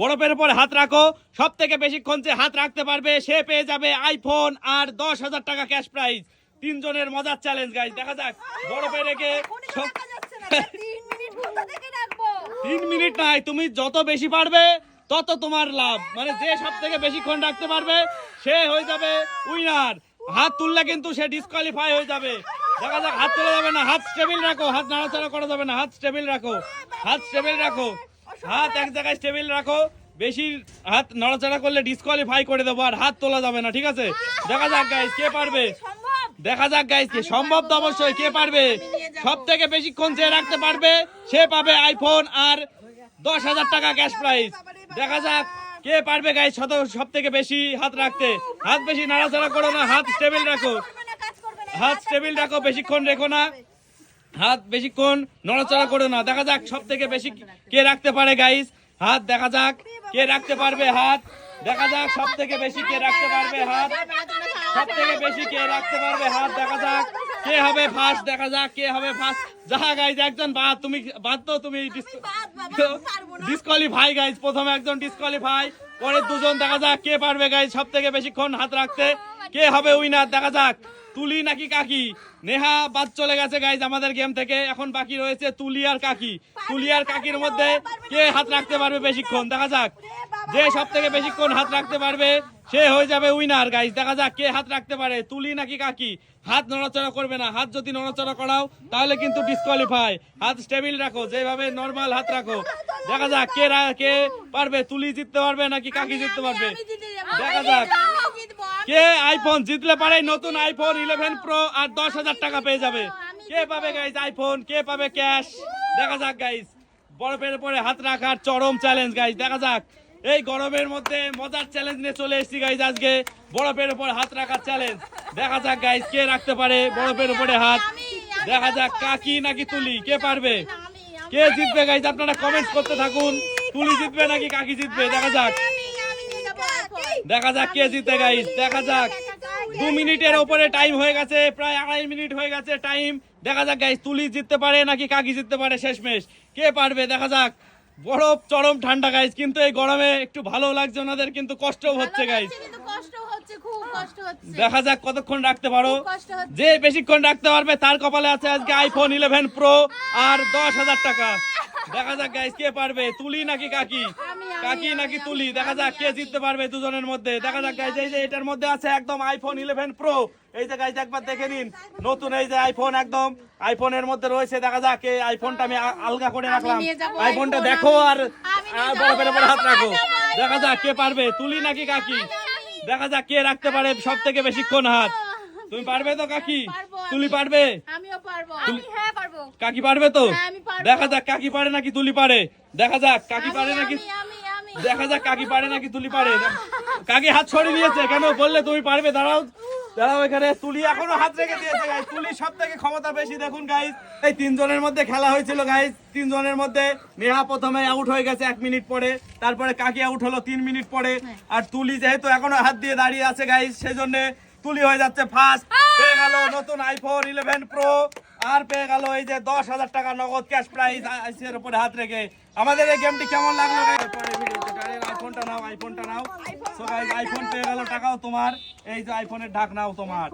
বরফের উপর হাত রাখো। সব থেকে বেশিক্ষণ যে হাত রাখতে পারবে সে পেয়ে যাবে আইফোন আর দশ হাজার টাকা ক্যাশ প্রাইজ তিনজনের মজার চ্যালেঞ্জ গাইজ দেখা যাক। বরফে রেখে? তিন মিনিট নাই তুমি যত বেশি পারবে তত তোমার লাভ। মানে যে সব থেকে বেশিক্ষণ রাখতে পারবে সে হয়ে যাবে উইনার হাত তুললে কিন্তু সে ডিসকোয়ালিফাই হয়ে যাবে। দেখা যাক হাত তোলা যাবে না। হাত স্টেবিল রাখো হাত নাড়াচাড়া করা যাবে না। হাত স্টেবিল রাখো। হাত স্টেবিল রাখো। হাত এক জায়গায় স্টেবিল রাখো, বেশি হাত নড়াচড়া করলে ডিসকোয়ালিফাই করে দেবো আর হাত তোলা যাবে না, ঠিক আছে? দেখা যাক গাইজ কে পারবে? দেখা যাক গাইজ কে সম্ভব তো অবশ্যই, কে পারবে? সব থেকে বেশিক্ষণ যে রাখতে পারবে, সে পাবে আইফোন আর দশ হাজার টাকা ক্যাশ প্রাইজ দেখা যাক, কে পারবে গাইজ শত সব থেকে বেশি হাত রাখতে। হাত বেশি নাড়াচাড়া করো না, হাত স্টেবিল রাখো। হাত স্টেবিল রাখো, বেশিক্ষণ রেখো না। হাত বেশিক্ষণ নড়াচড়া করে না। দেখা যাক সব থেকে বেশি কে রাখতে পারে গাইজ হাত দেখা যাক কে রাখতে পারবে হাত। দেখা যাক সব থেকে বেশি কে রাখতে পারবে হাত। সব থেকে বেশি কে রাখতে পারবে হাত। দেখা যাক কে হবে ফার্স্ট দেখা যাক কে হবে ফার্স্ট যাহা গাইজ একজন বাদ তুমি বাদ তো তুমি ডিসকোয়ালিফাই গাইজ প্রথমে একজন ডিসকোয়ালিফাই পরে দুজন দেখা যাক কে পারবে গাইজ সব থেকে বেশিক্ষণ হাত রাখতে। কে হবে উইনার দেখা যাক। তুলি নাকি কাকি? নেহা বাদ চলে গেছে গাইজ আমাদের গেম থেকে। এখন বাকি রয়েছে তুলি আর কাকি। তুলি আর কাকির মধ্যে কে হাত রাখতে পারবে বেশিক্ষণ? দেখা যাক। যে সব থেকে বেশিক্ষণ হাত রাখতে পারবে সে হয়ে যাবে উইনার গাইজ দেখা যাক কে হাত রাখতে পারে। তুলি নাকি কাকি? হাত নড়াচড়া করবে না। হাত যদি নড়াচড়া করাও তাহলে কিন্তু ডিসকোয়ালিফাই হাত স্টেবিল রাখো যেভাবে নর্মাল হাত রাখো। দেখা যাক কে রা- কে পারবে তুলি জিততে পারবে নাকি কাকি জিততে পারবে? দেখা যাক। জিতবো, আমি জিতবো, আমি কে আইফোন জিতলে পারে? নতুন আইফোন ইলেভেন প্রো আর দশ হাজার টাকা পেয়ে যাবে। কে পাবে গাইজ আইফোন কে পাবে ক্যাশ দেখা যাক গাইজ বরফের উপরে হাত রাখার চরম চ্যালেঞ্জ গাইজ দেখা যাক। এই গরমের মধ্যে মজার চ্যালেঞ্জ নিয়ে চলে এসেছি গাইজ আজকে। বরফের উপর হাত রাখার চ্যালেঞ্জ দেখা যাক গাইজ কে রাখতে পারে বরফের উপরে হাত। দেখা যাক, কাকি নাকি তুলি? কে পারবে? কে জিতবে গাইজ আপনারা কমেন্ট করতে থাকুন। তুলি জিতবে নাকি কাকি জিতবে? দেখা যাক আমি- আমি নিয়ে যাব iPhone। দেখা যাক কে জিতে গাইস দেখা যাক। দু মিনিটের ওপরে টাইম হয়ে গেছে প্রায় আড়াই মিনিট হয়ে গেছে টাইম দেখা যাক গাইস তুলি জিততে পারে নাকি কাকি জিততে পারে শেষমেশ। কে পারবে দেখা যাক। বরফ চরম ঠান্ডা গাইস কিন্তু এই গরমে একটু ভালো লাগছে ওনাদের কিন্তু কষ্ট হচ্ছে হচ্ছে। দেখা যাক কতক্ষণ রাখতে পারো। যে বেশিক্ষণ রাখতে পারবে তার কপালে আছে আজকে আইফোন ইলেভেন প্রো আর দশ হাজার টাকা। দেখা যাক গাইস কে পারবে তুলি নাকি কাকি? কাকি নাকি তুলি? দেখা যাক কে জিততে পারবে দুজনের মধ্যে। দেখা যাক গাইজ এই যে এটার মধ্যে আছে একদম আইফোন ইলেভেন প্রো এই যে গাইজ একবার দেখে নিন। নতুন এই যে আইফোন একদম। আইফোনের মধ্যে রয়েছে দেখা যাক এই আইফোনটা আমি আলগা করে রাখলাম। আইফোনটা দেখো আর আর বরফের উপর হাত রাখো। দেখা যাক কে পারবে। তুলি নাকি কাকি? দেখা যাক কে রাখতে পারে সব থেকে বেশিক্ষণ হাত। তুমি পারবে তো কাকি? তুলি পারবে? আমিও পারব। আমি হ্যাঁ পারব। কাকি পারবে তো? হ্যাঁ। দেখা যাক কাকি পারে নাকি তুলি পারে? দেখা যাক কাকি পারে নাকি। দেখা যাক কাকি পারে নাকি তুলি পারে। কাকি হাত ছড়িয়ে দিয়েছে, কেন? বললে তুমি পারবে, দাঁড়াও। দাঁড়াও এখানে, তুলি এখনও হাত রেখে দিয়েছে গাইজ তুলি সব থেকে ক্ষমতা বেশি, দেখুন গাইজ এই তিনজনের মধ্যে খেলা হয়েছিল গাইজ তিনজনের মধ্যে নেহা প্রথমে আউট হয়ে গেছে এক মিনিট পরে, তারপরে কাকি আউট হলো তিন মিনিট পরে। আর তুলি যেহেতু এখনও হাত দিয়ে দাঁড়িয়ে আছে গাইজ সেজন্য তুলি হয়ে যাচ্ছে ফার্স্ট পেয়ে গেল নতুন আইফোন ইলেভেন প্রো আর পেয়ে গেল এই যে দশ হাজার টাকা নগদ ক্যাশ প্রাইজ আইসির উপরে হাত রেখে। আমাদের এই গেমটি কেমন লাগল guys? পরে ভিডিওতে গাড়ির আইফোনটা নাও আইফোনটা নাও। সো আইফোন পেয়ে গেল, টাকাও তোমার। এই যে আইফোনের ঢাক নাও তোমার।